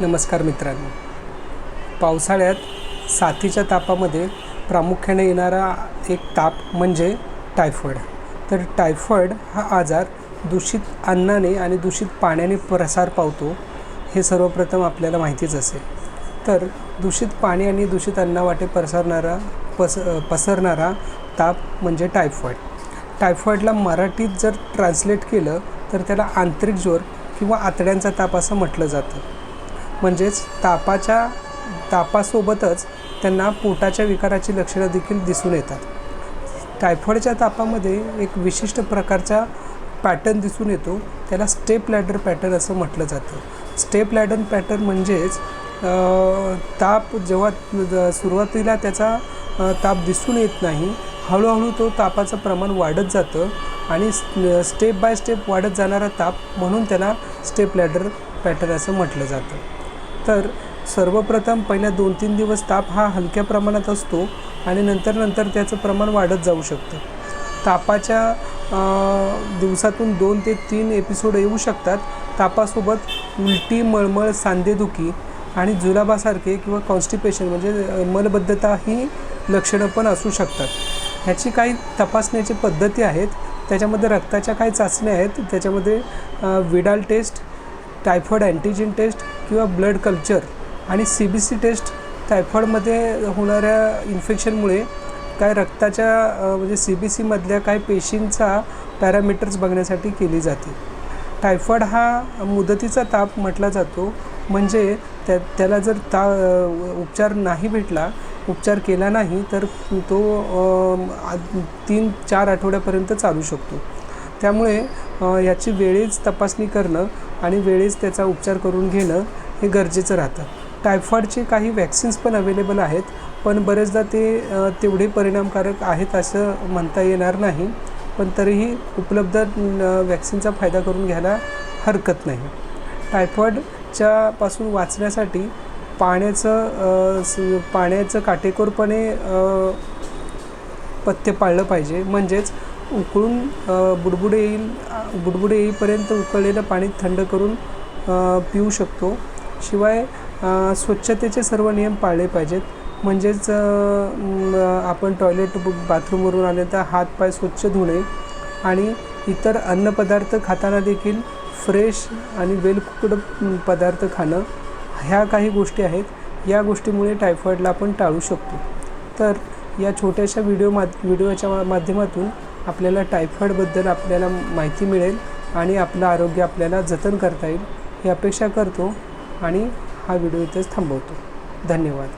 नमस्कार मित्रांनो. पावसाळ्यात साथीच्या तापामध्ये प्रामुख्याने येणारा एक ताप म्हणजे टायफॉईड तर टायफॉईड हा आजार दूषित अन्नाने आणि दूषित पाण्याने प्रसार पावतो हे सर्वप्रथम आपल्याला माहितीच असेल. तर दूषित पाणी आणि दूषित अन्नावाटे पसरणारा पस पसरणारा ताप म्हणजे टायफॉईड टायफॉईडला मराठीत जर ट्रान्सलेट केलं तर त्याला आंतरिक जोर किंवा आतड्यांचा ताप असं म्हटलं जातं. म्हणजेच तापाच्या तापासोबतच त्यांना पोटाच्या विकाराची लक्षणं देखील दिसून येतात. टायफॉईडच्या तापामध्ये एक विशिष्ट प्रकारचा पॅटर्न दिसून येतो. त्याला स्टेप लॅडर पॅटर्न असं म्हटलं जातं. स्टेप लॅडर पॅटर्न म्हणजेच ताप जेव्हा सुरुवातीला त्याचा ताप दिसून येत नाही हळूहळू तो तापाचं प्रमाण वाढत जातं आणि स्टेप बाय स्टेप वाढत जाणारा ताप म्हणून त्याला स्टेप लॅडर पॅटर्न असं म्हटलं जातं. तर सर्वप्रथम पहिल्या दोन तीन दिवस ताप हा हलक्या प्रमाणात असतो आणि नंतर नंतर त्याचं प्रमाण वाढत जाऊ शकतं. तापाच्या दिवसातून दोन ते तीन एपिसोड येऊ शकतात. तापासोबत उलटी मळमळ सांधेदुखी आणि जुलाबासारखे किंवा कॉन्स्टिपेशन म्हणजे मलबद्धता ही लक्षणं पण असू शकतात. ह्याची काही तपासण्याची पद्धती आहेत. त्याच्यामध्ये रक्ताच्या काही चाचण्या आहेत. त्याच्यामध्ये Widal test typhoid antigen test किंवा ब्लड कल्चर आणि सी बी सी टेस्ट टायफॉईडमध्ये होणाऱ्या इन्फेक्शनमुळे काय रक्ताच्या म्हणजे सी बी सीमधल्या काही पेशींचा पॅरामीटर्स बघण्यासाठी केली जाते. टायफॉईड हा मुदतीचा ताप म्हटला जातो. म्हणजे त्या त्याला जर ता उपचार नाही भेटला उपचार केला नाही तर तो तीन चार आठवड्यापर्यंत चालू शकतो. त्यामुळे याची वेळेच तपासणी करणं आणि वेळेस त्याचा उपचार करून घेणं हे गरजेचं राहतं. टायफॉईडचे काही वॅक्सिन्स पण अवेलेबल आहेत पण बरेचदा ते तेवढे परिणामकारक आहेत असं म्हणता येणार नाही. पण तरीही उपलब्ध वॅक्सिनचा फायदा करून घ्यायला हरकत नाही. टायफॉईडच्या पासून वाचण्यासाठी पाण्याचं पाण्याचं काटेकोरपणे पथ्य पाळलं पाहिजे. म्हणजेच उकळून बुडबुडे येईल बुडबुडे येईपर्यंत उकळलेलं पाणी थंड करून पिऊ शकतो. शिवाय स्वच्छतेचे सर्व नियम पाळले पाहिजेत. म्हणजेच आपण टॉयलेट बाथरूमवरून आले तर हातपाय स्वच्छ धुणे आणि इतर अन्नपदार्थ खाताना देखील फ्रेश आणि वेलकुकड पदार्थ खाणं ह्या काही गोष्टी आहेत. या गोष्टीमुळे टायफॉईडला आपण टाळू शकतो. तर या छोट्याशा व्हिडिओ मा व्हिडिओच्या मा- माध्यमातून आपल्याला टायफॉईडबद्दल आपल्याला माहिती मिळेल आणि आपलं आरोग्य आपल्याला जतन करता येईल ही अपेक्षा करतो आणि हा व्हिडिओ इथेच थांबवतो. धन्यवाद.